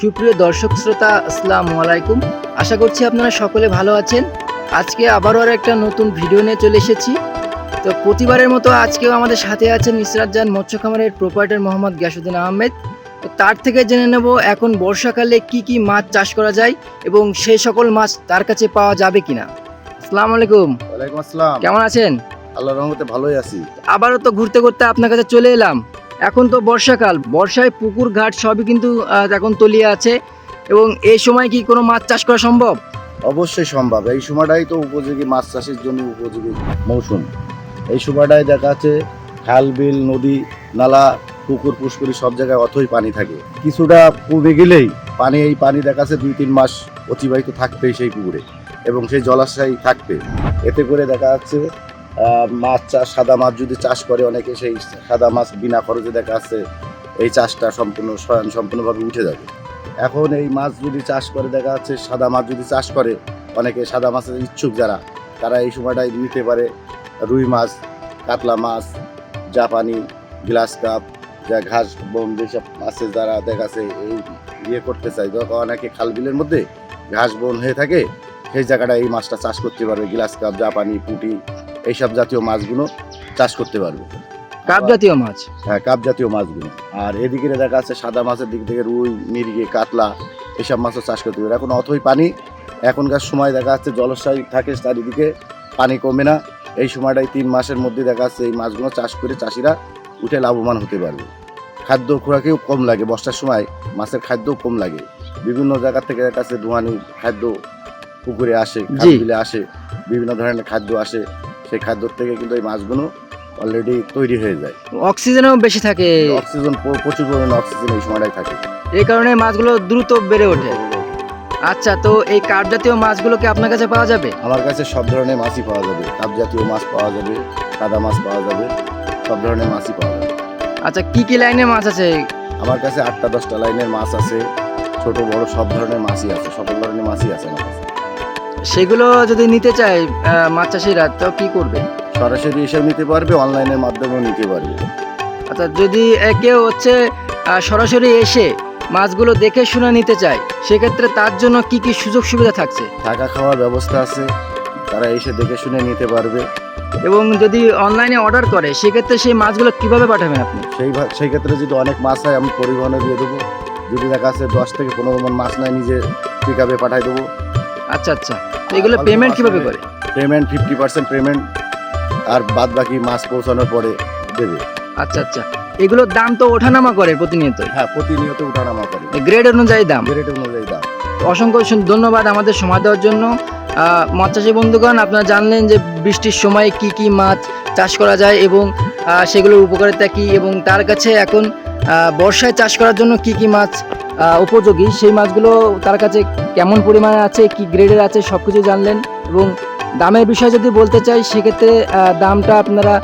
সুপ্রিয় দর্শক শ্রোতা আসসালামু আলাইকুম। আশা করছি আপনারা সকলে ভালো আছেন। আজকে আবারও আর একটা নতুন ভিডিও নিয়ে চলে এসেছি। তো প্রতিবারের মতো আজকেও আমাদের সাথে আছেন ইসরাত জান মৎস্য খামারের প্রোপাইটার মোহাম্মদ গ্যাসুদ্দিন আহমেদ। তো তার থেকে জেনে নেব এখন বর্ষাকালে কি কি মাছ চাষ করা যায় এবং সেই সকল মাছ তার কাছে পাওয়া যাবে কিনা। আসসালামু আলাইকুম। ওয়ালাইকুম আসসালাম। কেমন আছেন? আল্লাহ রহমতে ভালোই আছি। আবারও তো ঘুরতে ঘুরতে আপনার কাছে চলে এলাম। এখন তো বর্ষাকাল, বর্ষায় পুকুর, ঘাট সবই কিন্তু এখন তলিয়ে আছে। এবং এই সময় কি কোনো মাছ চাষ করা সম্ভব? অবশ্যই সম্ভব। এই সময়টাই তো উপযোগী মাছ চাষের জন্য উপযোগী মৌসুম। এই সময়টায় দেখা যাচ্ছে খাল, বিল, নদী, নালা, পুকুর, পুষ্করি সব জায়গায় অথই পানি থাকে। কিছুটা কমে গেলেই পানি, এই পানি দেখা যাচ্ছে দুই, তিন মাস অতিবাহিত থাকবেই সেই পুকুরে। এবং সেই জলাশয় থাকবে। এতে করে দেখা যাচ্ছে মাছ চাষ সাদা মাছ যদি চাষ করে অনেকে, সেই সাদা মাছ বিনা খরচে দেখা যাচ্ছে এই চাষটা সম্পূর্ণ স্বয়ং সম্পূর্ণভাবে উঠে যাবে। এখন এই মাছ যদি চাষ করে, দেখা যাচ্ছে সাদা মাছ যদি চাষ করে, অনেকে সাদা মাছের ইচ্ছুক যারা, তারা এই সময়টায় নিতে পারে রুই মাছ, কাতলা মাছ, জাপানি গ্লাস কাপ, যা ঘাস, বন যেসব মাছের যারা দেখাচ্ছে এই ইয়ে করতে যখন অনেকে খাল বিলের মধ্যে ঘাস, বন হয়ে থাকে, সেই জায়গাটা এই মাছটা চাষ করতে পারবে। গ্লাস কাপ, জাপানি পুঁটি এইসব জাতীয় মাছগুলো চাষ করতে পারবে। কাপ জাতীয় মাছ? হ্যাঁ কাপ জাতীয় মাছগুলো। আর এদিকে দেখা যাচ্ছে সাদা মাছের দিক থেকে রুই মিরগে কাতলা এসব মাছও চাষ করতে পারবে। এখন অথই পানি এখনকার সময় দেখা যাচ্ছে জলাশয় থাকে চারিদিকে পানি কমে না। এই সময়টাই তিন মাসের মধ্যে দেখা যাচ্ছে এই মাছগুলো চাষ করে চাষিরা উঠে লাভবান হতে পারবে। খাদ্য খোরাকেও কম লাগে বর্ষার সময় মাছের খাদ্যও কম লাগে। বিভিন্ন জায়গা থেকে দেখা যাচ্ছে ধোঁয়ানি খাদ্য পুকুরে আসে বিলে আসে বিভিন্ন ধরনের খাদ্য আসে। সেই খাদ্যর থেকে কিন্তু এই মাছগুলো অলরেডি তৈরি হয়ে যায়। অক্সিজেনও বেশি থাকে। অক্সিজেন প্রচুর পরিমাণে অক্সিজেন এই সময়টাই থাকে। এই কারণে মাছগুলো দ্রুত বেড়ে ওঠে। আচ্ছা তো এই কাপ জাতীয় মাছগুলোকে আপনার কাছে পাওয়া যাবে? আমার কাছে সব ধরনের মাছই পাওয়া যাবে। কাপ জাতীয় মাছ পাওয়া যাবে সাদা মাছ পাওয়া যাবে সব ধরনের মাছই পাওয়া যাবে। আচ্ছা কি কি লাইনের মাছ আছে? আমার কাছে আটটা দশটা লাইনের মাছ আছে ছোট বড় সব ধরনের মাছই আছে সকল ধরনের মাছই আছে আমার কাছে। সেগুলো যদি নিতে চাই মাছ চাষিরা তো কি করবে? সরাসরি এসে নিতে পারবে অনলাইনের মাধ্যমেও নিতে পারবে। আচ্ছা যদি কেউ হচ্ছে সরাসরি এসে মাছগুলো দেখে শুনে নিতে চায় সেক্ষেত্রে তার জন্য কি কি সুযোগ সুবিধা থাকছে? থাকা খাওয়ার ব্যবস্থা আছে তারা এসে দেখে শুনে নিতে পারবে। এবং যদি অনলাইনে অর্ডার করে সেক্ষেত্রে সেই মাছগুলো কীভাবে পাঠাবেন আপনি? সেই সেই ক্ষেত্রে যদি অনেক মাছ হয় আমি পরিবহনে দিয়ে দেবো। যদি দেখা যাচ্ছে দশ থেকে পনেরো মন মাছ নেয় নিজে পিক আপে পাঠাই দেবো। আচ্ছা আচ্ছা। তো এগুলো পেমেন্ট কীভাবে করে? পেমেন্ট ফিফটি পার্সেন্ট পেমেন্ট আর বাদ বাকি মাছ পৌঁছানোর পরে দেবে। আচ্ছা আচ্ছা। এগুলোর দাম তো ওঠানামা করে প্রতিনিয়তই। হ্যাঁ প্রতিনিয়ত উঠানামা করে। গ্রেড অনুযায়ী দাম। গ্রেড অনুযায়ী দাম। অসংখ্য ধন্যবাদ আমাদের সময় দেওয়ার জন্য। চাষি বন্ধুগণ আপনারা জানলেন যে বৃষ্টির সময় কি কি মাছ চাষ করা যায় এবং সেগুলোর উপকারিতা কি এবং তার কাছে এখন বর্ষায় চাষ করার জন্য কি কি মাছ উপযোগী। সেই মাছগুলো তার কাছে কেমন পরিমাণে আছে, কি গ্রেডের আছে সব কিছু জানলেন এবং দামের বিষয়ে যদি বলতে চাই, সেক্ষেত্রে দামটা আপনারা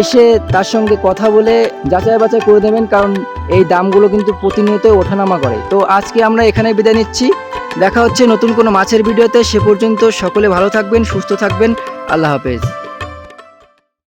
এসে তার সঙ্গে কথা বলে যাচাই বাছাই করে দেবেন কারণ এই দামগুলো কিন্তু প্রতিনিয়ত ওঠানামা করে। তো আজকে আমরা এখানে বিদায় নিচ্ছি। দেখা হচ্ছে নতুন কোনো মাছের ভিডিওতে। সে পর্যন্ত সকলে ভালো থাকবেন, সুস্থ থাকবেন। আল্লাহ হাফেজ।